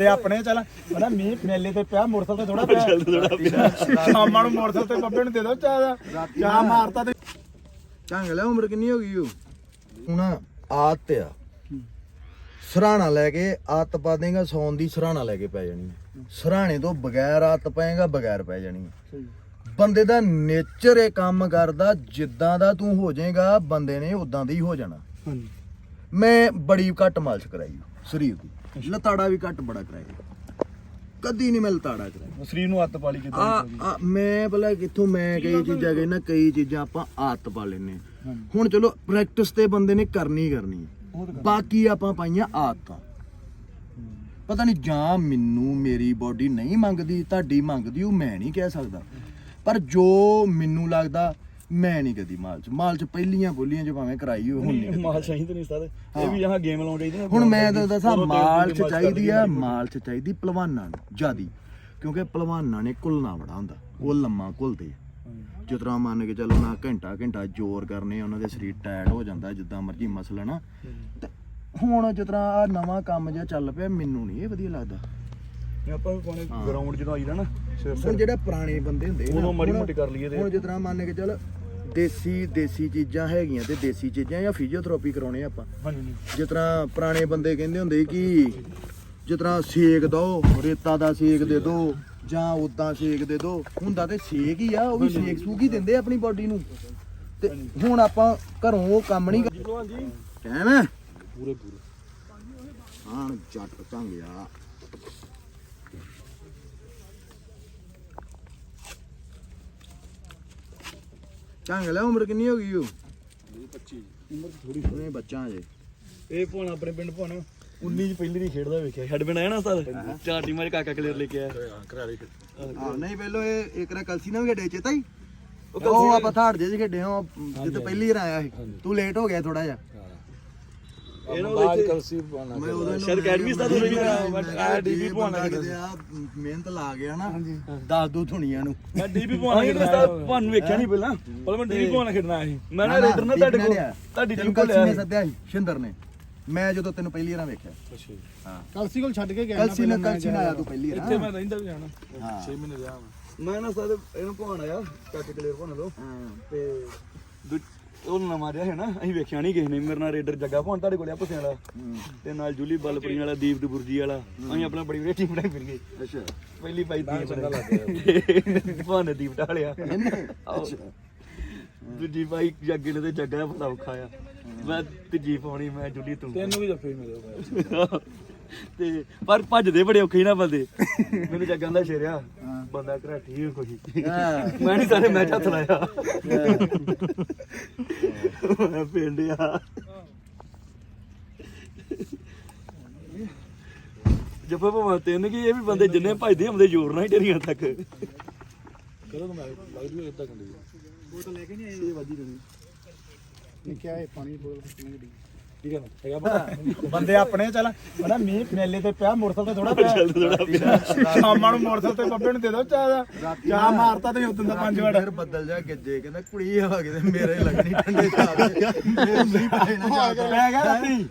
ਬੰਦੇ ਆਪਣੇ ਚੱਲ। ਮੈਂ ਮੀਂਹ ਮੇਲੇ ਤੇ ਪਿਆ ਮੋਟਰਸਾਈਕਲ ਤੇ ਥੋੜਾ ਪਿਆ। ਸ਼ਾਮਾਂ ਨੂੰ ਮੋਟਰਸਾਈਕਲ ਤੇ ਬੱਬੇ ਨੂੰ ਦੇ ਦੋ ਚਾਹ ਦਾ। ਚਾਹ ਮਾਰਤਾ ਤੇ ਢੰਗ ਲੈ ਉਮਰ ਕਿੰਨੀ ਹੋ ਗਈ ਉਹ ਹੁਣ ਆਦਤ ਆ। ਸਰਾਣਾ ਲੈ ਕੇ ਆਦਤ ਪਾ ਦੇਗਾ ਸੌਣ ਦੀ ਸਰਾਣਾ ਲੈ ਕੇ ਪੈ ਜਾਣੀ ਹੈ। ਸਰਾਣੇ ਤੋਂ ਬਗੈਰ ਆਦਤ ਪਏਗਾ ਬਗੈਰ ਪੈ ਜਾਣੀ ਹੈ। ਬੰਦੇ ਦਾ ਨੇਚਰ ਇਹ ਕੰਮ ਕਰਦਾ ਜਿੱਦਾਂ ਦਾ ਤੂੰ ਹੋ ਜਾਏਗਾ ਬੰਦੇ ਨੇ ਉਦਾਂ ਦਾ ਹੀ ਹੋ ਜਾਣਾ। ਹਾਂਜੀ। ਮੈਂ ਬੜੀ ਘੱਟ ਮਾਲਸ਼ ਕਰਾਈ ਸਰੀਰ ਦੀ। ਲਤਾੜਾ ਵੀ ਘੱਟ ਬੜਾ ਕਰਾਇਆ ਕਦੀ ਨਹੀਂ ਮੈਂ ਲਤਾੜਾ ਕਰਾਇਆ। ਸਰੀਰ ਨੂੰ ਹੱਥ ਪਾਲੀ ਆ ਆ, ਮੈਂ ਭਲਾ ਕਿੱਥੋਂ ਮੈਂ ਕਈ ਚੀਜ਼ਾਂ ਕਹਿੰਦਾ ਕਈ ਚੀਜ਼ਾਂ ਆਪਾਂ ਆਦਤ ਪਾ ਲੈਨੇ। ਹੁਣ ਚਲੋ ਪ੍ਰੈਕਟਿਸ ਤੇ ਬੰਦੇ ਨੇ ਕਰਨੀ ਹੀ ਕਰਨੀ ਹੈ। ਬਾਕੀ ਆਪਾਂ ਪਾਈਆਂ ਆਦਤਾਂ। ਪਤਾ ਨਹੀਂ ਜਾਂ ਮੈਨੂੰ ਮੇਰੀ ਬਾਡੀ ਨਹੀਂ ਮੰਗਦੀ ਤੁਹਾਡੀ ਮੰਗਦੀ ਉਹ ਮੈਂ ਨਹੀਂ ਕਹਿ ਸਕਦਾ। ਪਰ ਜੋ ਮੈਨੂੰ ਲੱਗਦਾ ਮੈਂ ਨਹੀਂ ਕਦੀ ਮਾਲ ਚ। ਮਾਲ ਚ ਪਹਿਲੀਆਂ ਬੋਲੀਆਂ ਚ ਭਾਵੇਂ ਕਰਾਈ ਹੋਏ ਹੁਣ ਨਹੀਂ ਕਦੀ। ਮਾਲ ਤੇ ਨਹੀਂ ਸਰ ਇਹ ਵੀ ਯਹਾਂ ਗੇਮ ਲਾਉਣ ਚਾਹੀਦੀ ਨਾ ਹੁਣ ਮੈਂ ਤਾਂ ਦੱਸਾਂ ਮਾਲ ਚ ਚਾਹੀਦੀ ਆ ਮਾਲ ਚ ਚਾਹੀਦੀ ਪਹਿਲਵਾਨਾਂ ਨੂੰ ਜਿਆਦੀ। ਕਿਉਂਕਿ ਪਹਿਲਵਾਨਾਂ ਨੇ ਕੁਲਣਾ ਬੜਾ ਹੁੰਦਾ ਉਹ ਲੰਮਾ ਕੁਲਦੇ ਆ ਜਿਸ ਤਰ੍ਹਾਂ ਮੰਨ ਕੇ ਚੱਲੋ ਨਾ ਘੰਟਾ ਘੰਟਾ ਜ਼ੋਰ ਕਰਨੇ ਉਹਨਾਂ ਦੇ ਸਰੀਰ ਟਾਇਰਡ ਹੋ ਜਾਂਦਾ ਜਿੱਦਾਂ ਮਰਜ਼ੀ ਮਸਲ ਨਾ। ਤੇ ਹੁਣ ਜਿਸ ਤਰ੍ਹਾਂ ਆ ਨਵਾਂ ਕੰਮ ਜਿਹਾ ਚੱਲ ਪਿਆ ਮੈਨੂੰ ਨਹੀਂ ਇਹ ਵਧੀਆ ਲੱਗਦਾ। ਆਪਾਂ ਵੀ ਪਾਣੇ ਗਰਾਊਂਡ ਜਦੋਂ ਆਈਦਾ ਨਾ। ਸਿਰ ਹੁਣ ਜਿਹੜੇ ਪੁਰਾਣੇ ਬੰਦੇ ਹੁੰਦੇ ਨਾ, ਉਦੋਂ ਮਾੜੀ ਹੁਣ- ਮੋਟੀ ਕਰ ਲਈਏ ਤੇ- ਹੁਣ ਜਿਸ ਤਰ੍ਹਾਂ ਮੰਨ ਕੇ ਚੱਲ ਦੇਸੀ ਦੇਸੀ ਚੀਜ਼ਾਂ ਹੈਗੀਆਂ ਤੇ ਦੇਸੀ ਚੀਜ਼ਾਂ ਜਾਂ ਫਿਜ਼ੀਓਥੈਰੇਪੀ ਕਰਾਉਣੇ ਆਪਾਂ। ਹਾਂਜੀ ਜਿਸ ਤਰ੍ਹਾਂ ਪੁਰਾਣੇ ਬੰਦੇ ਕਹਿੰਦੇ ਹੁੰਦੇ ਕਿ ਜਿਸ ਤਰ੍ਹਾਂ ਸੇਕ ਦੋ ਰੇਤਾ ਦਾ ਸੇਕ ਦੇ ਦੋ ਜਾਂ ਉਦਾਂ ਸੇਕ ਦੇ ਦੋ ਹੁੰਦਾ ਤੇ ਸੇਕ ਹੀ ਆ ਉਹ ਵੀ ਸੇਕ ਸੂਕ ਹੀ ਦਿੰਦੇ ਆ ਆਪਣੀ ਬਾਡੀ ਨੂੰ। ਤੇ ਹੁਣ ਆਪਾਂ ਘਰੋਂ ਉਹ ਕੰਮ ਨਹੀਂ ਜੀ ਭਲਵਾਨ ਜੀ। ਕਹਿ ਮੈਂ ਪੂਰੇ ਪੂਰੇ। ਹਾਂ ਜੱਟ ਚੰਗਿਆ ਚੰਗ ਲੈ ਉਮਰ ਕਿੰਨੀ ਹੋ ਗਈ ਉਹ 25 ਉਮਰ ਥੋੜੀ ਉਹਨੇ ਬੱਚਾ ਜੇ ਇਹ ਭੋਣ ਆਪਣੇ ਪਿੰਡ ਭੋਣ। 19 ਚ ਪਹਿਲੀ ਦੀ ਖੇਡਦਾ ਵੇਖਿਆ। ਛੱਡ ਪਿੰਡ ਆਇਆ ਨਾ ਸਰ ਚਾਰ ਟੀਮਾਂ ਚ ਕਾਕਾ ਕਲੀਅਰ ਲੈ ਕੇ ਆਇਆ। ਘਰਾੜੀ ਹਾਂ। ਨਹੀਂ ਪਹਿਲੋ ਇਹ ਇੱਕ ਰਾ ਕਲਸੀ ਨਾਲ ਵੀ ਖੇਡੇ ਚੇਤਾ ਹੀ? ਉਹ ਆਪਾਂ ਥਾੜ ਜੇ ਖੇਡੇ ਹਾਂ ਜਿੱਤੇ ਪਹਿਲੀ ਵਾਰ ਆਇਆ ਸੀ। ਤੂੰ ਲੇਟ ਹੋ ਗਿਆ ਥੋੜਾ ਜਿਹਾ। ਇਹਨਾਂ ਉਹਦੇ ਕਲਸੀ ਪਾਣਾ ਮੈਂ ਉਦੋਂ ਸ਼ਾਇਦ ਅਕੈਡਮੀ ਸਟਾਰ ਹੋਈ ਨਾ ਬਟ ਆ ਡੀਬੀ ਖੇਡਦਾ ਕਿਤੇ। ਆ ਮਿਹਨਤ ਲਾ ਗਿਆ ਨਾ ਦੱਸ ਦੋ ਧੁਣੀਆਂ ਨੂੰ। ਮੈਂ ਡੀਬੀ ਭੋਣ ਖੇਡਦਾ ਭੋਣ ਨੂੰ ਵੇਖਿਆ ਨਹੀਂ ਪਹਿਲਾਂ। ਪਰ ਮੈਂ ਡੀਬੀ ਭੋਣ ਖੇਡਣਾ ਸੀ। ਮੈਂ ਨਾ ਰੇਡਰ ਨਾ ਤੁਹਾਡੇ ਕੋਲ ਤੁਹਾਡੀ ਟੀਮ ਕੋਲ ਲਿਆ ਸੱਦਿਆ ਸੀ ਸ਼ਿੰਦਰ ਨੇ। ਮੈਂ ਜਦੋਂ ਤੈਨੂੰ ਪਹਿਲੀ ਵਾਰ ਵੇਖਿਆ। ਕਲਸੀ ਕੋਲ ਛੱਡ ਕੇ ਗਿਆ ਕਲਸੀ ਨੇ ਕਲਸੀ ਨਾਲ ਆਇਆ ਤੂੰ ਪਹਿਲੀ ਇੱਥੇ ਵਾਰ ਮੈਂ ਰਹਿੰਦਾ ਵੀ ਜਾਣਾ। ਹਾਂ। 6 ਮਹੀਨੇ ਰਿਹਾ ਮੈਂ। ਨਾ ਸਾਰੇ ਇਹਨੂੰ ਭੋਣ ਆਇਆ ਕਾਕੇ ਕਲੀਅਰ ਭੋਣ ਲੋ ਤੇ ਉਹ ਨਵਾਂ ਰਿਹਾ ਹੈ ਨਾ ਅਸੀਂ ਵੇਖਿਆ ਨਹੀਂ ਕਿਸੇ ਨੇ ਮੇਰੇ ਨਾਲ ਰੇਡਰ ਜੱਗਾ ਭੋਣ ਤੁਹਾਡੇ ਕੋਲ ਆ ਪੁੱਛਿਆ ਵਾਲਾ। ਤੇ ਨਾਲ ਜੂਲੀ ਬਲਪੁਰੀ ਵਾਲਾ ਦੀਪ ਦਬੁਰਜੀ ਵਾਲਾ ਅਸੀਂ ਆਪਣਾ ਬੜੀ ਵਧੀਆ ਟੀਮ ਬਣਾਈ ਫਿਰ ਗਏ ਅੱਛਾ। ਪਹਿਲੀ ਪਾਈ ਦੀਪ ਚੰਗਾ ਲੱਗ ਭੋਣ ਦੀਪ ਢਾਲਿਆ। ਦੂਜੀ ਪਾਈ ਜੱਗੇ ਨੇ ਤੇ ਜੱਗਾ ਬੜਾ ਔਖਾ ਆ। ਮੈਂ ਤੀਜੀ ਪਾਉਣੀ ਮੈਂ ਜੁਲੀ ਤੂੰ। ਤੈਨੂੰ ਵੀ ਜੱਫੇ ਮਿਲੇ ਤੇ ਪਰ ਭੱਜਦੇ ਬੜੇ ਔਖੇ ਨਾ ਬੰਦੇ। ਮੈਨੂੰ ਜੱਗਾਂ ਦਾ ਸ਼ੇਰਿਆ ਬੰਦਾ ਘਰਾਟੀ ਹੀ ਕੋਈ ਹਾਂ। ਮੈਂ ਨਹੀਂ ਸਾਰੇ ਮੈਚ ਹੱਥ ਲਾਇਆ। ਮੈਂ ਪਿੰਡ ਆ। ਜੱਫਾ ਭਵਾ ਤਿੰਨ ਕੀ ਇਹ ਵੀ ਬੰਦੇ ਜਿੰਨੇ ਭੱਜਦੇ ਹੁੰਦੇ ਜ਼ੋਰ ਨਾਲ ਹੀ ਡੇਰੀਆਂ ਤੱਕ। ਕਰੋ ਤਾਂ ਮੈਂ ਲੱਗਦੀ ਇਦਾਂ ਕੰਦੀ ਬੋਤਲ ਲੈ ਕੇ ਨਹੀਂ ਆਈ ਇਹ ਵਾਜੀ ਨਹੀਂ ਕਿਹਾ ਇਹ ਪਾਣੀ ਬੋਲ ਕਿੰਨੀ ਗੱਡੀ ਠੀਕ ਹੈ ਹੈਗਾ ਪਤਾ ਬੰਦੇ? ਆਪਣੇ ਚੱਲ। ਮੈਂ ਮੀਂਹ ਮੇਲੇ ਤੇ ਪਿਆ ਮੋਟਰਸਾਈਕਲ ਤੇ ਥੋੜਾ ਪਿਆ। ਸ਼ਾਮਾਂ ਨੂੰ ਮੋਟਰਸਾਈਕਲ ਤੇ ਬੱਬੇ ਨੂੰ ਦੇ ਦੋ ਚਾਹ ਦਾ। ਚਾਹ ਮਾਰਤਾ ਤੇ ਉਦੋਂ ਦਾ ਪੰਜ ਵੜ। ਫਿਰ ਬੱਦਲ ਜਾ ਗੱਜੇ ਕਹਿੰਦਾ ਕੁੜੀ ਆ ਗਏ ਤੇ ਮੇਰੇ ਲੱਗਣੀ ਠੰਡੇ ਚਾਹ ਮੈਂ ਰਾਤੀ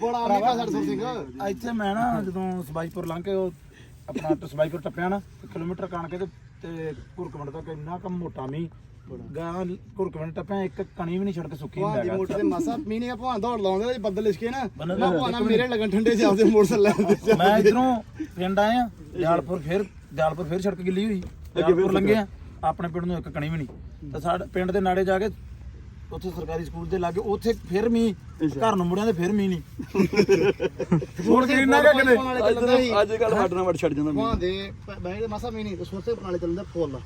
ਬੜਾ ਅਮਰੀਕਾ ਸਿੰਘ। ਇੱਥੇ ਮੈਂ ਨਾ ਜਦੋਂ ਸਬਾਈਪੁਰ ਲੰਘ ਕੇ ਉਹ ਆਪਣਾ ਸਬਾਈਪੁਰ ਟੱਪਿਆ ਨਾ ਕਿਲੋਮੀਟਰ ਕਾਣ ਕੇ ਤੇ ਤੇ ਘੁਰਕਮੰਡ ਤੱਕ ਇੰਨਾ ਕੰਮ ਮੋਟਾ ਮੀਂਹ ਗਾਂ ਘੁਰਕਮੰਡ ਟੱਪਿਆ ਇੱਕ ਕਣੀ ਵੀ ਨਹੀਂ ਛੜਕ ਸੁੱਕੀ ਹੁੰਦਾ ਮੋਟਰ ਤੇ ਮਾਸਾ ਮੀਨੇ ਦਾ ਭਾਂ ਦੌੜ ਲਾਉਂਦੇ ਤੇ ਬੱਦਲ ਲਿਸ਼ਕੇ ਨਾ ਮੈਂ ਭਾਣਾ ਮੇਰੇ ਲੱਗਣ ਠੰਡੇ ਚ ਆਪਦੇ ਮੋਟਰਸਾਈਕਲ ਲੈਂਦੇ ਮੈਂ ਇਧਰੋਂ ਪਿੰਡ ਆਇਆ ਦਿਆਲਪੁਰ ਫਿਰ ਦਿਆਲਪੁਰ ਫਿਰ ਸੜਕ ਗਿੱਲੀ ਹੋਈ ਦਿਆਲਪੁਰ ਲੰਘੇ ਆ ਆਪਣੇ ਪਿੰਡ ਨੂੰ ਇੱਕ ਕਣੀ ਵੀ ਨਹੀਂ। ਤੇ ਸਾਡੇ ਪਿੰਡ ਦੇ ਨਾੜੇ ਜਾ ਕੇ ਉੱਥੇ ਸਰਕਾਰੀ ਸਕੂਲ ਦੇ ਲਾਗੇ ਉੱਥੇ ਫਿਰ ਮੀਂਹ ਘਰ ਨੂੰ ਮੁੜਿਆ ਤੇ ਫਿਰ ਮੀਂਹ ਨਹੀਂ। ਹੁਣ ਕਿੰਨਾ ਕੁ ਕਿਤੇ ਅੱਜ ਕੱਲ ਹੱਡਣਾ ਵੱਡ ਛੱਡ ਜਾਂਦਾ ਭਾਂ ਦੇ ਬਹਿ ਦੇ ਮਾਸਾ ਮੀਨੀ ਤੇ ਸੋਸੇ ਪ੍ਰਣਾਲੀ ਚੱਲਦਾ ਫੁੱਲ।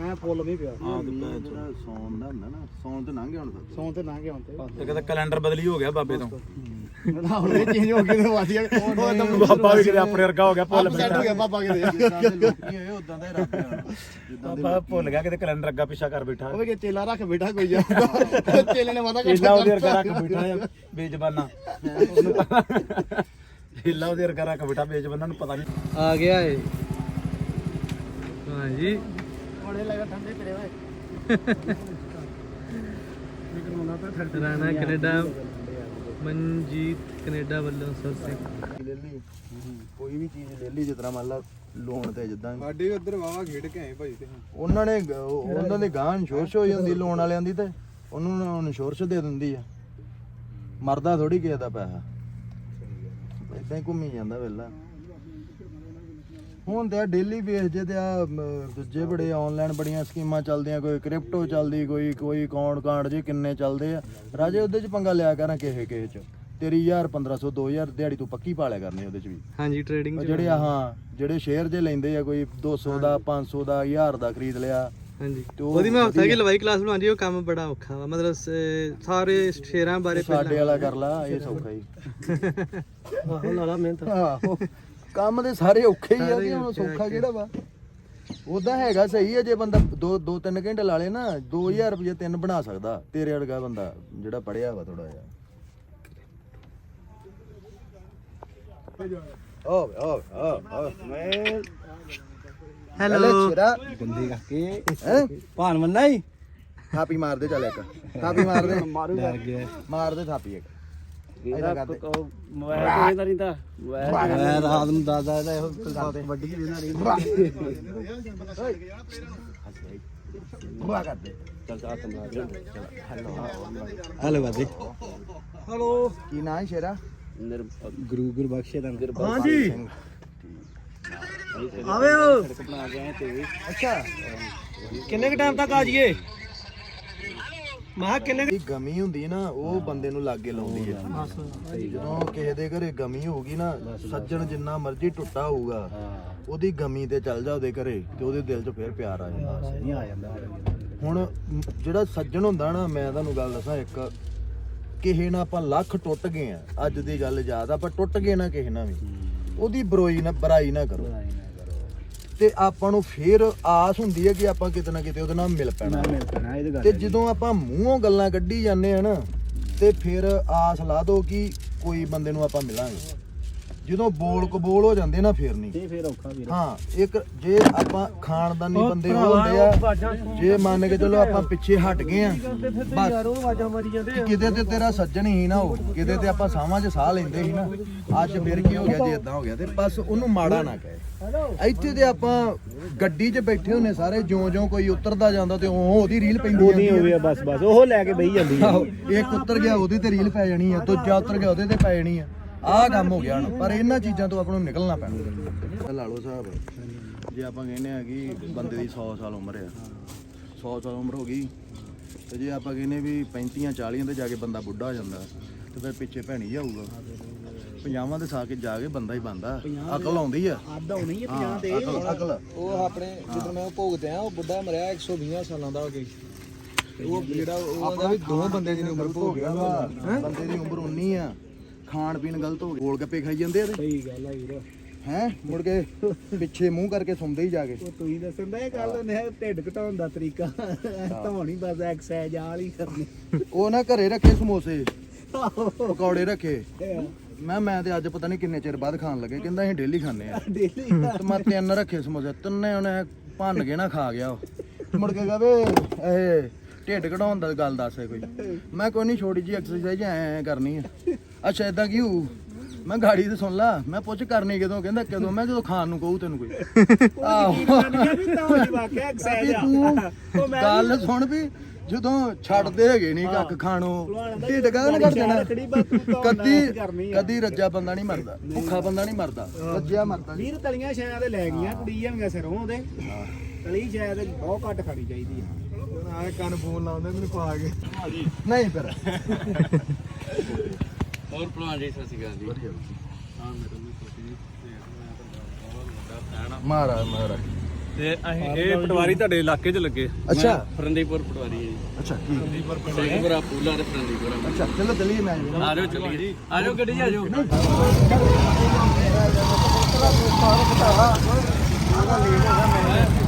ਐ ਫੁੱਲ ਨਹੀਂ ਪਿਆ। ਜਿਹੜਾ ਸੌਣ ਦਾ ਹੁੰਦਾ ਨਾ ਸੌਣ ਤੇ ਲੰਘ ਗਿਆ ਹੁਣ ਤਾਂ ਸੌਂ ਤੇ ਗਿਆ ਹੁਣ ਤੇ ਤੇ ਕਹਿੰਦਾ ਕੈਲੰਡਰ ਬਦਲੀ ਹੋ ਗਿਆ ਬਾਬੇ ਤੋਂ। ਨਾ ਹੁਣ ਇਹ ਚੇਂਜ ਹੋ ਗਏ ਤੇ ਵਾਦੀਆਂ ਉਹ ਤਾਂ ਬਾਬਾ ਵੀ ਕਿਤੇ ਆਪਣੇ ਵਰਗਾ ਹੋ ਗਿਆ ਭੁੱਲ ਸੈੱਟ ਹੋ ਗਿਆ ਬਾਬਾ ਕਿਤੇ। ਲੋਕੀ ਹੋਏ ਉਦਾਂ ਦਾ ਹੀ ਰੱਬ ਜਿੱਦਾਂ ਦੇ ਬਾਬਾ ਭੁੱਲ ਗਿਆ ਕਿਤੇ ਕੈਲੰਡਰ ਅੱਗਾ ਪਿੱਛਾ ਕਰ ਬੈਠਾ। ਉਹ ਵੀ ਕਿ ਚੇਲਾ ਰੱਖ ਬੈਠਾ ਕੋਈ ਜਾਂਦਾ ਚੇਲੇ ਨੇ ਵਾਦਾ ਹੀਲਾ ਉਹਦੇ ਵਰਗਾ ਰੱਖ ਬੈਠਾ ਆ ਬੇਜ਼ਬਾਨਾ। ਹੀਲਾ ਉਹਦੇ ਵਰਗਾ ਰੱਖ ਬੈਠਾ ਬੇਜ਼ਬਾਨਾ ਨੂੰ ਪਤਾ ਨਹੀਂ। ਆ ਗਿਆ ਏ। ਹਾਂਜੀ। ਬੜੇ ਲੱਗਾ ਠੰਡੇ ਤੇਰੇ ਓਏ। ਰਾਣਾ ਕੈਨੇਡਾ। ਮਨਜੀਤ ਕੈਨੇਡਾ ਵੱਲੋਂ ਸਰ ਸਿੰਘ ਲੈ ਲਈ। ਕੋਈ ਵੀ ਚੀਜ਼ ਲੈ ਲਈ ਜਿਸ ਤਰ੍ਹਾਂ ਮੰਨ ਲਾ ਲੋਨ ਤੇ ਜਿੱਦਾਂ ਸਾਡੇ ਉਧਰ ਵਾਵਾ ਖੇਡ ਕੇ ਆਏ ਭਾਈ ਤੇ ਉਹਨਾਂ ਨੇ ਗ- ਉਹ- ਉਹਨਾਂ ਦੇ ਗਾਂ ਇੰਸ਼ੋਰੈਂਸ ਹੋ ਜਾਂਦੀ ਲੋਨ ਵਾਲਿਆਂ ਦੀ ਤੇ ਉਹਨੂੰ ਨਾ ਦੇ ਦਿੰਦੀ ਆ। ਮਰਦਾ ਥੋੜੀ ਕਿਸੇ ਦਾ ਪੈਸਾ। ਇਦਾਂ ਹੀ ਘੁੰਮੀ ਜਾਂਦਾ ਵੇਲਾ ਹੁਣ ਤੇ ਡੇਲੀ ਬੇਸ ਜੇ ਤੇ ਆ ਦੂਜੇ ਬੜੇ ਆਨਲਾਈਨ ਬੜੀਆਂ ਸਕੀਮਾਂ ਚੱਲਦੀਆਂ ਕੋਈ ਕ੍ਰਿਪਟੋ ਚੱਲਦੀ ਕੋਈ ਕੋਈ ਅਕਾਊਂਟ ਕਾਰਡ ਜੀ ਕਿੰਨੇ ਚੱਲਦੇ ਆ। ਰਾਜੇ ਉਹਦੇ ਚ ਪੰਗਾ ਲਿਆ ਕਰਾਂ ਕਿਸੇ ਕਿਸੇ ਚ। ਤੇਰੀ 1000 1500 2000 ਦਿਹਾੜੀ ਤੂੰ ਪੱਕੀ ਪਾਲਿਆ ਕਰਨੀ ਉਹਦੇ ਚ ਵੀ। ਹਾਂਜੀ ਟ੍ਰੇਡਿੰਗ ਜਿਹੜੇ ਆ ਹਾਂ ਜਿਹੜੇ ਸ਼ੇਅਰ ਜੇ ਲੈਂਦੇ ਆ ਕੋਈ 200 ਦਾ 500 ਦਾ 1000 ਦਾ ਖਰੀਦ ਲਿਆ। ਹਾਂਜੀ। ਉਹਦੀ ਮੈਂ ਹਫਤਾ ਕਿ ਲਵਾਈ ਕਲਾਸ ਬਣਾਉਂਦੀ ਉਹ ਕੰਮ ਬੜਾ ਔਖਾ ਵਾ। ਮਤਲਬ ਸਾਰੇ ਸ਼ੇਰਾਂ ਬਾਰੇ ਸਾਡੇ ਵਾਲਾ ਕਰ ਲਾ ਇਹ ਸੌਖਾ ਹੀ। ਆਹੋ ਲਾਲਾ ਮਿਹਨਤ। ਆਹੋ। ਕੰਮ ਦੇ ਸਾਰੇ ਔਖੇ ਹੀ ਆ ਕਿ ਹੁਣ ਸੌਖਾ ਕਿਹੜਾ ਵਾ? ਉਹਦਾ ਹੈਗਾ ਸਹੀ ਹੈ ਜੇ ਬੰਦਾ 2 2 3 ਘੰਟੇ ਲਾ ਲੇ ਨਾ 2000 ਰੁਪਏ ਤਿੰਨ ਬਣਾ ਸਕਦਾ ਤੇਰੇ ਵਰਗਾ ਬੰਦਾ ਜਿਹੜਾ ਪੜਿਆ ਵਾ ਥੋੜਾ ਜਿਹਾ। ਓ ਓ ਓ ਓ ਮੈਂ ਹੈਲੋ ਛੇਰਾ। ਬੰਦੇ ਕਰਕੇ ਹੈ? ਭਾਨ ਮੰਨਾ ਹੀ ਥਾਪੀ ਮਾਰ ਦੇ ਚੱਲ ਇੱਕ। ਥਾਪੀ ਮਾਰ ਦੇ। ਡਰ ਗਿਆ। ਮਾਰ ਦੇ ਥਾਪੀ ਇੱਕ। ਇਹਦਾ ਕਰਦੇ। ਮੋਬਾਈਲ ਤੋਂ ਇਹਦਾ ਨਹੀਂ ਤਾਂ ਮੈਂ ਰਾਤ ਨੂੰ ਦਾਦਾ ਦਾ ਇਹੋ ਗੱਲ ਵੱਡੀ ਵੇਨਾ ਰਹੀ ਬੁਆ ਕਰਦੇ। ਚੱਲ ਚਾਹ ਤੰਦਾ ਹਲੋ ਬਾਦੇ ਹਲੋ। ਕੀ ਨਾਂ ਹੈ ਸ਼ੇਰਾ? ਨਿਰ ਗੁਰੂ ਗੁਰੂ ਬਖਸ਼ੇ ਦਾ ਹਾਂਜੀ। ਆਵੇ। ਅੱਛਾ। ਕਿੰਨੇ ਕ ਟਾਈਮ ਤੱਕ ਆ ਜਾਈਏ? ਮਾ ਕਿੰਨੇ ਜਿਹੜੀ ਗਮੀ ਹੁੰਦੀ ਨਾ ਉਹ ਬੰਦੇ ਨੂੰ ਲਾਗੇ ਲਾਉਂਦੀ ਹੈ। ਜਦੋਂ ਕਿਸੇ ਦੇ ਘਰੇ ਗਮੀ ਹੋਊਗੀ ਨਾ ਸੱਜਣ ਜਿੰਨਾ ਮਰਜ਼ੀ ਟੁੱਟਾ ਹੋਊਗਾ ਉਹਦੀ ਗਮੀ ਤੇ ਚੱਲ ਜਾ ਉਹਦੇ ਘਰੇ ਤੇ ਉਹਦੇ ਦਿਲ 'ਚ ਫੇਰ ਪਿਆਰ ਆ ਜਾਂਦਾ। ਨਹੀਂ ਆ ਜਾਂਦਾ। ਹੁਣ ਜਿਹੜਾ ਸੱਜਣ ਹੁੰਦਾ ਨਾ ਮੈਂ ਤੁਹਾਨੂੰ ਗੱਲ ਦੱਸਾਂ ਇੱਕ ਕਿਸੇ ਨਾਲ ਆਪਾਂ ਲੱਖ ਟੁੱਟ ਗਏ ਆ ਅੱਜ ਦੀ ਗੱਲ ਯਾਦ ਆ ਆਪਾਂ ਟੁੱਟ ਗਏ ਨਾ ਕਿਸੇ ਨਾਲ ਵੀ। ਉਹਦੀ ਬਰੋਈ ਨਾ ਬਰਾਈ ਨਾ ਕਰੋ। ਤੇ ਆਪਾਂ ਨੂੰ ਫੇਰ ਆਸ ਹੁੰਦੀ ਹੈ ਕਿ ਆਪਾਂ ਕਿਤੇ ਨਾ ਕਿਤੇ ਉਹਦੇ ਨਾਲ ਮਿਲ ਪੈਣਾ। ਮਿਲ ਪੈਣਾ ਇਹ ਤੇ ਜਦੋਂ ਆਪਾਂ ਮੂੰਹੋਂ ਗੱਲਾਂ ਕੱਢੀ ਜਾਂਦੇ ਆ ਨਾ ਤੇ ਫਿਰ ਆਸ ਲਾ ਦੋ ਕਿ ਕੋਈ ਬੰਦੇ ਨੂੰ ਆਪਾਂ ਮਿਲਾਂਗੇ। ਜਦੋਂ ਬੋਲ ਕਬੋਲ ਹੋ ਜਾਂਦੇ ਨਾ ਫਿਰ ਨਹੀਂ। ਇਹ ਫੇਰ ਔਖਾ ਵੀਰ। ਹਾਂ ਇੱਕ ਜੇ ਆਪਾਂ ਖਾਨਦਾਨੀ ਬੰਦੇ ਹੁੰਦੇ ਆ ਜੇ ਮੰਨ ਕੇ ਚਲੋ ਆਪਾਂ ਪਿੱਛੇ ਹਟ ਗਏ ਆ ਬਸ। ਆਵਾਜ਼ਾਂ ਮਾਰੀ ਜਾਂਦੇ ਕਿ ਕਿਤੇ ਤੇ ਤੇਰਾ ਸੱਜਣ ਹੀ ਨਾ ਹੋ ਕਿਤੇ ਤੇ ਆਪਾਂ ਸਾਹਾਂ 'ਚ ਸਾਹ ਲੈਂਦੇ ਸੀ ਨਾ। ਅੱਜ ਫਿਰ ਕੀ ਹੋ ਗਿਆ ਜੇ ਇਦਾਂ ਹੋ ਗਿਆ ਤੇ ਬਸ ਉਹਨੂੰ ਮਾੜਾ ਨਾ ਕਹੇ। ਇੱਥੇ ਤੇ ਆਪਾਂ ਗੱਡੀ 'ਚ ਬੈਠੇ ਹੁੰਨੇ ਸਾਰੇ ਜਿਉਂ-ਜਿਉਂ ਕੋਈ ਉਤਰਦਾ ਜਾਂਦਾ ਤੇ ਉਹ ਉਹਦੀ ਰੀਲ ਪੈਂਦੀ ਜਾਂਦੀ ਹੋਵੇ ਆ ਬਸ ਬਸ ਉਹ ਲੈ ਕੇ ਬਈ ਜਾਂਦੀ ਆਹੋ, ਇੱਕ ਉਤਰ ਗਿਆ ਉਹਦੀ ਤੇ ਰੀਲ ਪੈ ਜਾਣੀ ਆ ਦੂਜਾ ਉਤਰ ਗਿਆ ਉਹਦੇ ਤੇ ਪੈ ਜਾਣੀ ਆ। ਆਹ ਕੰਮ ਹੋ ਗਿਆ ਹੁਣ ਪਰ ਇਹਨਾਂ ਚੀਜ਼ਾਂ ਤੋਂ ਆਪਾਂ ਨੂੰ ਨਿਕਲਣਾ ਪੈਣਾ। ਲਾ ਲਓ ਸਾਹਿਬ ਜੇ ਆਪਾਂ ਕਹਿੰਦੇ ਆ ਕਿ ਬੰਦੇ ਦੀ 100 ਸਾਲ ਉਮਰ ਆ 100 ਸਾਲ ਉਮਰ ਹੋ ਗਈ ਤੇ ਜੇ ਆਪਾਂ ਕਹਿੰਦੇ ਵੀ 35 40 ਤੇ ਜਾ ਕੇ ਬੰਦਾ ਬੁੱਢਾ ਹੋ ਜਾਂਦਾ ਤੇ ਫਿਰ ਪਿੱਛੇ ਭੈਣੀ ਜਾਊਗਾ। ਪੰਜਾਵਾਂ ਦੇ ਸਾ ਕੇ ਜਾ ਕੇ ਬੰਦਾ ਹੀ ਬੰਦਾ ਅਕਲ ਆਉਂਦੀ ਆ। ਆਦਾ ਨਹੀਂ ਹਾਂ, ਅਕਲ ਅਕਲ। ਉਹ ਆਪਣੇ ਜਦੋਂ ਮੈਂ ਭੋਗਦੇ ਆ ਉਹ ਬੁੱਢਾ ਮਰਿਆ 120 ਸਾਲਾਂ ਦਾ ਹੋ ਗਿਆ ਉਹ ਜਿਹੜਾ ਉਹਦਾ ਵੀ ਦੋ ਬੰਦੇ ਦੀ ਉਮਰ ਭੋਗ ਗਿਆ ਬੰਦੇ ਦੀ ਉਮਰ 19 ਆ। ਖਾਣ ਪੀਣ ਗਲਤ ਹੋ ਗਿਆ ਗੋਲ ਗੱਪੇ ਖਾਈ ਜਾਂਦੇ ਆ ਤੇ। ਸਹੀ ਗੱਲ ਆ ਵੀਰ। ਹੈ? ਮੁੜ ਕੇ ਪਿੱਛੇ ਮੂੰਹ ਕਰਕੇ ਸੁਣਦੇ ਹੀ ਜਾ ਕੇ। ਉਹ ਤੁਸੀਂ ਦੱਸਣ ਦਾ ਇਹ ਗੱਲ ਨੇ ਢਿੱਡ ਘਟਾਉਣ ਦਾ ਤਰੀਕਾ। ਧੌਣੀ ਬਸ ਐਕਸਰਸਾਈਜ਼ ਆਲ ਹੀ ਕਰਨੀ। ਉਹ ਨਾ ਘਰੇ ਰੱਖੇ ਸਮੋਸੇ। ਪਕੌੜੇ ਰੱਖੇ। ਮੈਂ ਮੈਂ ਤੇ ਅੱਜ ਪਤਾ ਨਹੀਂ ਕਿੰਨੇ ਚਿਰ ਬਾਅਦ ਖਾਣ ਲੱਗੇ। ਕਹਿੰਦਾ ਅਸੀਂ ਡੇਲੀ ਖਾਂਦੇ ਆ। ਡੇਲੀ ਤੇ ਮੈਂ ਤਿੰਨ ਰੱਖੇ ਸਮੋਸੇ। ਤਿੰਨੇ ਉਹਨੇ ਭੰਨ ਕੇ ਨਾ ਖਾ ਗਿਆ ਉਹ। ਮੁੜ ਕੇ ਕਹਵੇ ਇਹ ਢਿੱਡ ਘਟਾਉਣ ਦਾ ਗੱਲ ਦੱਸੇ ਕੋਈ। ਮੈਂ ਕੋਈ ਨਹੀਂ ਛੋਟੀ ਜੀ ਐਕਸਰਸਾਈਜ਼ ਐ ਐ ਕਰਨੀ ਆ। ਅੱਛਾ ਇਦਾਂ ਕੀ ਹੋਊ? ਮੈਂ ਗਾੜੀ ਤੇ ਸੁਣ ਲਾ ਮੈਂ ਪੁੱਛ ਕਰਨੀ ਕਦੋਂ ਕਹਿੰਦਾ ਕਦੋਂ? ਮੈਂ ਜਦੋਂ ਖਾਣ ਨੂੰ ਕਹੂ ਤੈਨੂੰ ਕੋਈ। ਆਹੋ। ਵਾਕਿਆ ਵੀ ਤੂੰ ਗੱਲ ਸੁਣ ਵੀ ਜਦੋਂ ਛੱਡਦੇ ਹੈਗੇ ਨਹੀਂ ਕੱਖ ਖਾਣੋ ਢਿੱਡ ਕਾਹਨ ਕਰ ਦੇਣਾ ਕਦੀ ਕਦੀ ਰੱਜਾ ਬੰਦਾ ਨਹੀਂ ਮਰਦਾ ਭੁੱਖਾ ਬੰਦਾ ਨਹੀਂ ਮਰਦਾ ਰੱਜਿਆ ਮਰਦਾ। ਵੀਰ ਤਲੀਆਂ ਸ਼ਾਇਦ ਤੇ ਲੈ ਗਈਆਂ ਕੁੜੀ ਜਾਂਦੀਆਂ ਸਿਰੋਂ ਉਹਦੇ। ਤਲੀ ਸ਼ਾਇਦ ਬਹੁਤ ਘੱਟ ਖਾਣੀ ਚਾਹੀਦੀ ਹੈ ਆਹ ਕੰਨ ਫੋਨ ਲਾਉਂਦੇ ਮੈਨੂੰ ਪਾ ਕੇ ਨਹੀਂ ਫਿਰ ਹੋਰ ਭਲਵਾਨ ਜੀ ਸਤਿ ਸ਼੍ਰੀ ਅਕਾਲ ਜੀ ਮਾਰਾ ਮਾਰਾ ਤੇ ਅਸੀਂ ਇਹ ਪਟਵਾਰੀ ਤੁਹਾਡੇ ਇਲਾਕੇ 'ਚ ਲੱਗੇ ਅੱਛਾ ਫਰੰਦੀਪੁਰ ਪਟਵਾਰੀ ਹੈ ਜੀ ਅੱਛਾ ਠੀਕ ਸਿੰਘਪੁਰਾ ਪੂਲਾ ਤੇ ਫਰੰਦੀਪੁਰਾ ਅੱਛਾ ਚਲੋ ਚਲੀਏ ਮੈਂ ਆ ਜਾਓ ਚੱਲੀਏ ਆ ਜਾਓ ਗੱਡੀ 'ਚ ਆ ਜਾਓ ਆਗੇ ਵਾਲੇ ਟੀਮ ਨੂੰ ਦੇਖੀ ਆ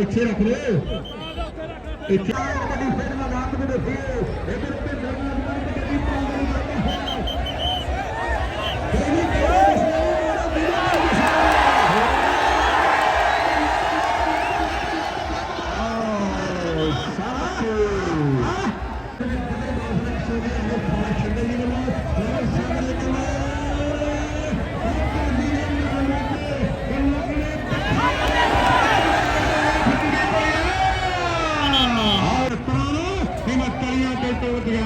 ਇੱਥੇ ਰੱਖ ਲਓ। ਇੱਥੇ ਕਬੱਡੀ ਖੇਡ ਦਾ ਵੀ ਦੱਸਿਓ ਇਧਰ ਤੇ ਟੋਟ ਗਿਆ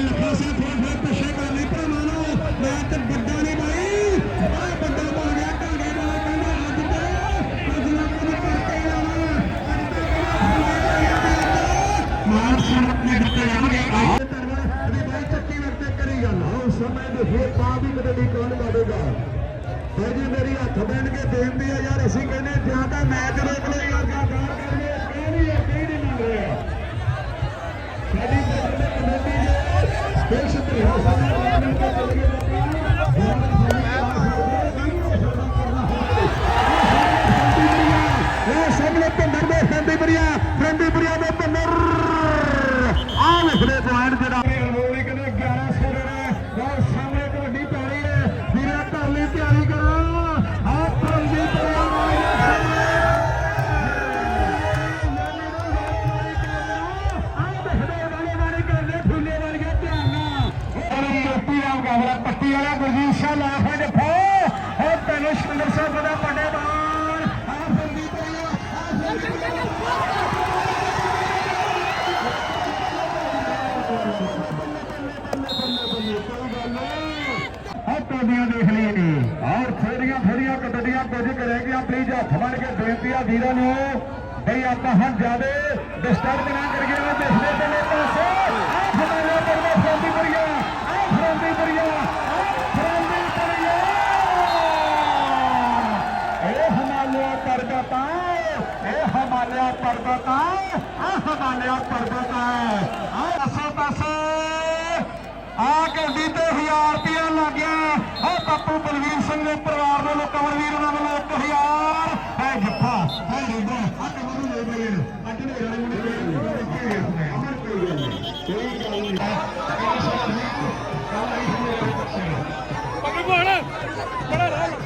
ਲੱਖਾ ਸਿੰਘ ਥੋੜਾ ਥੋੜਾ ਪਿੱਛੇ ਕਰ ਲਈ ਪਰ ਮਾਨੋ ਮੈਂ ਵੱਡਾ ਨਹੀਂ ਬਾਈ ਬੜਾ ਵੱਡਾ ਬਣ ਗਿਆ, ਢਾਂਗੇ ਵਾਲਾ ਕਹਿੰਦਾ ਅੱਜ ਤੇ ਅੱਜ ਲੱਖ ਨੂੰ ਕਰਕੇ ਆਉਣਾ ਮਾਨ ਸਿੰਘ ਆਪਣੇ ਦਿੱਤੇ ਜਾਣਗੇ ਅੱਜ ਧੰਨਵਾਦ। ਵੀ ਬਾਈ ਚੱਕੀ ਵਰਤੇ ਕਰੀ ਗੱਲ ਹਾਂ ਸਮੇਂ ਦੇ ਫੇਰ ਪਾ ਵੀ ਕਦੇ ਦੀ ਕੌਣ ਲਾਵੇਗਾ ਭਾਈ ਜੀ, ਮੇਰੀ ਹੱਥ ਬੈਠ ਕੇ ਬੇਨਤੀ ਆ ਯਾਰ, ਅਸੀਂ ਕਹਿੰਦੇ ਜਾਂ ਤਾਂ ਮੈਚ ਰੋਕ ਲਓ ਯਾਰ ਜਾਂ ਗਾਲ ਕਰ ਲਓ ਕੋਈ ਨਹੀਂ ਹੈ ਕੋਈ ਨਹੀਂ ਮੰਨ ਰਿਹਾ ਸਾਡੀ ਕਮੇਟੀ ਦੇ ਸਪੈਸ਼ਲ ਰਿਹਾਸਲ ਦੇ ਚੱਲ ਗਏ ਇਹ ਸਾਹਮਣੇ ਭਿੰਦਰ ਦੇ ਫਰੰਦੀ ਬਰੀਆ ਫਰੰਦੀ ਬਰੀਆ ਦੇ ਭਿੰਦਰ ਆਹ ਲਿਖਦੇ ਪੁਆਇੰਟ ਜਿਹੜਾ ਵਾਲਾ ਗੁਰਜੀਤ ਸਿੰਘ ਲਾਫਾ ਦੇ ਫੋ ਹੋ ਤੈਨੂੰ ਸੁੰਦਰ ਸਾਹਿਬ ਦਾ ਵੱਡੇ ਬਾਣ ਆ ਫਰੰਦੀ ਬਰੀਆ ਆ ਫਰੰਦੀ ਆਹ ਟੋਡੀਆਂ ਦੇਖ ਲਈਏ ਨੇ ਔਰ ਥੋੜੀਆਂ ਥੋੜੀਆਂ ਕਬੱਡੀਆਂ ਕੁਝ ਰਹਿ ਗਈਆਂ ਪਲੀਜ਼ ਹੱਥ ਬਣ ਕੇ ਬੇਨਤੀ ਆ ਵੀਰਾਂ ਨੂੰ ਹਿਮਾਲਿਆ ਪਰਬਤ ਹੈ ਇਹ ਹਿਮਾਲਿਆ ਪਰਬਤ ਹੈ ਆਹ ਹਿਮਾਲਿਆ ਪਰਬਤ ਹੈ ਆਹ ਆ ਗੱਡੀ ਤੇ 1000 ਰੁਪਇਆ ਲੱਗ ਗਿਆ। ਆ ਬਾਪੂ ਬਲਵੀਰ ਸਿੰਘ ਦੇ ਪਰਿਵਾਰ ਦੇ ਲੋਕਾਂ ਵੀਰ ਉਹਨਾਂ ਵੱਲੋਂ 1000 ਹੈ ਜੱਫਾ ਹੈ ਰੀਦਾ ਆ ਨੂੰ। ਲੈ ਗਏ ਅੱਜ ਨੇ। ਰਣ ਮੁੰਡੇ ਕੋਈ ਗੱਲ ਨਹੀਂ। ਕੋਈ ਗੱਲ ਨਹੀਂ।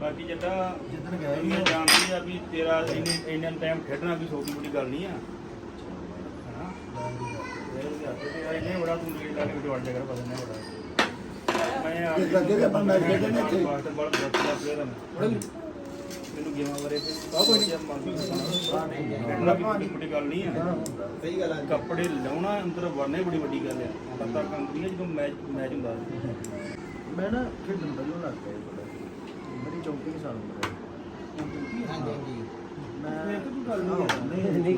ਬਾਕੀ ਜਿੱਦਾਂ ਜਿੱਦਣ ਗਏ ਮੈਂ ਜਾਣਦੀ ਆ ਵੀ ਤੇਰਾ ਇੰਨੇ ਇੰਨੇ ਟਾਈਮ ਖੇਡਣਾ ਵੀ ਛੋਟੀ ਮੋਟੀ ਗੱਲ ਨਹੀਂ ਆ। ਹਾਂ। ਤੇ ਇਹਨੇ ਬੜਾ ਤੂੰ ਲੀਡ ਲਾ ਕੇ ਵਿਟਵਾੜ ਜਾ ਕਰ ਪਤਾ ਨਹੀਂ ਬੜਾ। ਮੈਂ ਆ ਵੀ ਆਪਾਂ ਮੈਚ ਖੇਡਦੇ ਨੇ ਇੱਥੇ। ਬਾਸਕਟਬਾਲ ਬਹੁਤ ਪਲੇਅਰ ਹਾਂ ਗੇਮਾਂ ਬਾਰੇ ਸਭ ਕੁਝ ਖੇਡਣਾ ਵੀ ਬੜੀ ਵੱਡੀ ਗੱਲ ਨਹੀਂ ਹੈ। ਸਹੀ ਗੱਲ ਆ ਕੱਪੜੇ ਲਾਉਣਾ ਅੰਦਰ ਵੜਨਾ ਹੀ ਬੜੀ ਵੱਡੀ ਗੱਲ ਹੈ ਪਤਾ ਕੰਮ ਨਹੀਂ ਹੈ ਜਦੋਂ ਮੈਚ ਮੈਚ ਹੁੰਦਾ। ਮੈਂ ਨਾ ਖੇਡਣ ਪਹਿਲਾਂ ਲੱਗ ਗਿਆ ਬੜਾ ਮੇਰੀ 34 ਸਾਲ ਉਮਰ ਹੈ ਹਾਂਜੀ ਹਾਂਜੀ। ਮੈਂ ਨਹੀਂ ਨਹੀਂ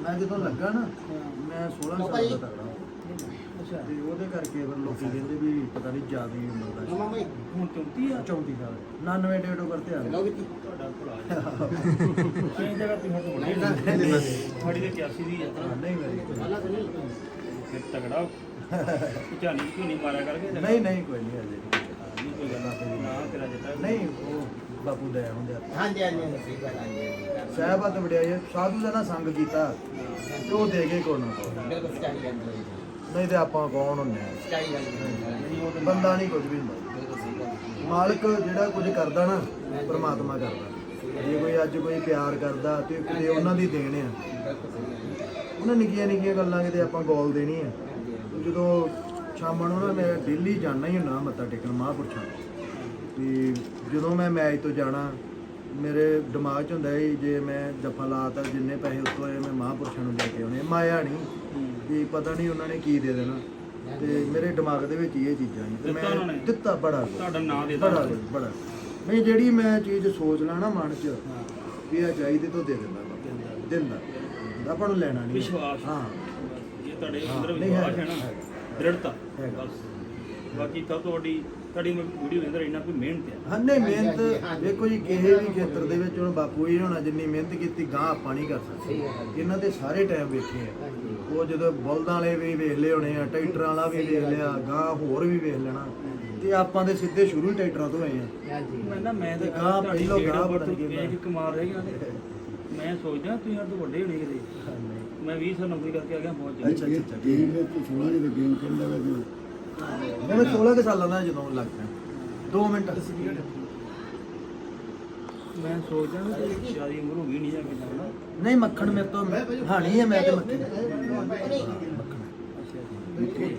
ਮੈਂ ਜਦੋਂ ਲੱਗਾ ਨਾ ਮੈਂ 16 ਸਾਲ ਦਾ ਤਗੜਾ ਅੱਛਾ। ਤੇ ਉਹਦੇ ਕਰਕੇ ਫਿਰ ਲੋਕੀ ਕਹਿੰਦੇ ਵੀ ਪਤਾ ਨਹੀਂ ਜ਼ਿਆਦਾ ਹੀ ਉਮਰ ਦਾ ਮਾਮਾ ਭਾਈ ਹੁਣ 34 ਆ? 34 ਸਾਲ। 99 ਡੇਟ ਓਵਰ ਤੇ ਆ ਲਓ ਗਿਆ ਵੀ ਤੁਹਾਡਾ ਭਰਾ ਕਈ ਜਗ੍ਹਾ ਤੁਸੀਂ ਹੱਥ ਬਣੇ ਸਾਡੀ ਤੇ 81 ਦੀ ਹੈ। ਨਹੀਂ ਮੇਰੀ ਅੱਲਾ ਸੁਣੀ ਫਿਰ ਤਗੜਾ ਝਾਨੀ ਝੂਨੀ ਮਾਰਿਆ ਕਰਕੇ ਨਹੀਂ ਨਹੀਂ ਕੋਈ ਨਹੀਂ ਅਜੇ ਨਹੀਂ ਕੋਈ ਗੱਲ ਨਾ ਤੇਰਾ ਜਿੱਤਾ ਨਹੀਂ ਉਹ ਬਾਪੂ ਦਇਆ ਹੁੰਦੇ ਹਾਂਜੀ ਹਾਂਜੀ ਸਹੀ ਗੱਲ ਹਾਂਜੀ ਸਾਹਿਬਾਤ ਵਡਿਆਈ ਸਾਧੂ ਦਾ ਨਾ ਸੰਗ ਕੀਤਾ। ਤੇ ਉਹ ਦੇ ਨਾ ਕੋਲ। ਬਿਲਕੁਲ ਸਹੀ ਗੱਲ ਹੈ ਨਹੀਂ ਤੇ ਆਪਾਂ ਕੌਣ ਹੁੰਨੇ ਆ? ਸਹੀ ਗੱਲ ਬੰਦਾ ਨਹੀਂ ਕੁਝ ਵੀ ਹੁੰਦਾ। ਮਾਲਕ ਜਿਹੜਾ ਕੁਝ ਕਰਦਾ ਨਾ, ਪ੍ਰਮਾਤਮਾ ਕਰਦਾ। ਜੇ ਕੋਈ ਅੱਜ ਕੋਈ ਪਿਆਰ ਕਰਦਾ ਤੇ ਕਿਤੇ ਉਹਨਾਂ ਦੀ ਦੇਣ ਆ। ਉਹਨਾਂ ਨਿੱਕੀਆਂ ਨਿੱਕੀਆਂ ਗੱਲਾਂ ਕਿਤੇ ਆਪਾਂ ਗੋਲ ਦੇਣੀ ਆ ਜਦੋਂ ਸ਼ਾਮਾਂ ਨੂੰ ਨਾ ਮੈਂ ਡੇਲੀ ਜਾਣਾ ਹੀ ਹੁੰਦਾ, ਮੱਥਾ ਟੇਕਣ, ਮਹਾਂਪੁਰਸ਼ਾਂ। ਨੂੰ। ਤੇ ਜਦੋਂ ਮੈਂ ਮੈਚ ਤੋਂ ਜਾਣਾ ਮੇਰੇ ਦਿਮਾਗ 'ਚ ਹੁੰਦਾ ਸੀ ਜੇ ਮੈਂ ਜੱਫਾ ਲਾਤਾ ਜਿੰਨੇ ਪੈਸੇ ਉੱਤੋਂ ਆਏ ਮੈਂ ਮਹਾਂਪੁਰਸ਼ਾਂ ਨੂੰ ਦੇ ਕੇ ਆਉਣੇ। ਮਾਇਆ ਨਹੀਂ ਕਿ ਪਤਾ ਨਹੀਂ ਉਹਨਾਂ ਨੇ ਕੀ ਦੇ ਦੇਣਾ। ਤੇ ਮੇਰੇ ਦਿਮਾਗ ਦੇ ਵਿੱਚ ਇਹ ਚੀਜ਼ਾਂ ਸੀ ਤੇ ਦਿੱਤਾ ਉਹਨਾਂ ਮੈਂ ਨੇ? ਦਿੱਤਾ ਬੜਾ ਕੁਛ। ਤੁਹਾਡਾ ਨਾਂ ਦੇ ਦਿੱਤਾ ਬੜਾ ਕੁਛ, ਬੜਾ ਨਹੀਂ ਜਿਹੜੀ ਮੈਂ ਚੀਜ਼ ਸੋਚ ਲਾਂ ਨਾ ਮਨ 'ਚ ਵੀ ਇਹ ਚਾਹੀਦੀ ਤਾਂ ਦੇ ਦਿੰਦਾ। ਦਿੰਦਾ। ਆਪਾਂ ਨੂੰ ਲੈਣਾ ਨਹੀਂ ਵਿਸ਼ਵਾਸ। ਹਾਂ। ਜੇ ਤੁਹਾਡੇ ਹਾਂ, ਅੰਦਰ ਨਹੀਂ ਵਿਸ਼ਵਾਸ ਹੈ, ਨਾ ਹੈਗਾ। ਦ੍ਰਿੜਤਾ। ਹੈਗਾ। ਬਸ। ਬਾਕੀ ਤੋਂ ਵੱਡੀ ਤੁਹਾਡੀ ਵੀਡੀਓ ਦੇ ਅੰਦਰ ਇੰਨਾ ਕੋਈ ਮਿਹਨਤ ਹੈ? ਹਾਂ ਨਹੀਂ ਮਿਹਨਤ। ਵੇਖੋ ਜੀ ਕਿਸੇ ਵੀ ਖੇਤਰ ਦੇ ਵਿੱਚ ਹੁਣ ਬਾਪੂ ਜੀ ਹੋਣਾ ਜਿੰਨੀ ਮਿਹਨਤ ਕੀਤੀ ਗਾਂ ਆਪਾਂ ਨਹੀਂ ਕਰ ਸਕਦੇ। ਹੈ ਇਹਨਾਂ ਦੇ ਸਾਰੇ ਟਾਈਮ ਵੇਖੇ ਆ। ਉਹ ਜਦੋਂ ਬਲਦਾਂ ਵਾਲੇ ਵੀ ਵੇਖ ਲਏ ਹੋਣੇ ਆ ਟਰੈਕਟਰਾਂ ਵਾਲਾ ਵੀ ਵੇਖ ਲਿਆ ਗਾਂ ਹੋਰ ਵੀ ਵੇਖ ਲੈਣਾ। ਤੇ ਆਪਾਂ ਦੇ ਸਿੱਧੇ ਸ਼ੁਰੂ ਹੀ ਟਰੈਕਟਰਾਂ ਤੋਂ ਹੋਏ ਆ। ਮੈਂ ਨਾ ਮੈਂ ਤਾਂ ਤੇ ਤੁਹਾਡੀ ਪਹਿਲੋਂ birth ਬਣ ਗਈ ਵੇਖ ਕੇ ਕਮਾਲ ਰਹਿ ਗਿਆ ਤੇ। ਮੈਂ ਸੋਚਦਾ ਤੁਸੀਂ ਹਰ ਤੋਂ ਵੱਡੇ ਹੋਣੇ ਕਿਤੇ। ਮੈਂ 20 ਸਾਲ ਨੌਕਰੀ ਕਰਕੇ ਆ ਗਿਆ ਬਹੁਤ ਅੱਛਾ ਅੱਛਾ ਅੱਛਾ ਗੇਮ ਵਿੱਚ ਸੋਹਣਾ ਜਿਹਾ ਗੇਮ ਖੇਡਦਾ ਵਾ ਮੈਂ 16 ਕੁ ਸਾਲਾਂ ਦਾ ਜਦੋਂ ਲੱਗ ਪਿਆ 2 ਮਿੰਟ। ਮੈਂ ਸੋਚਦਾ ਕਿ ਸ਼ਾਦੀ ਉਮਰ ਹੋ ਗਈ ਨਹੀਂ ਜਾ ਕੇ ਜਾਣਾ ਨਹੀਂ ਮੱਖਣ ਮੇਰੇ ਤੋਂ ਹਾਣੀ ਹੈ ਮੈਂ ਤੇ ਮੱਖਣ। ਨਹੀਂ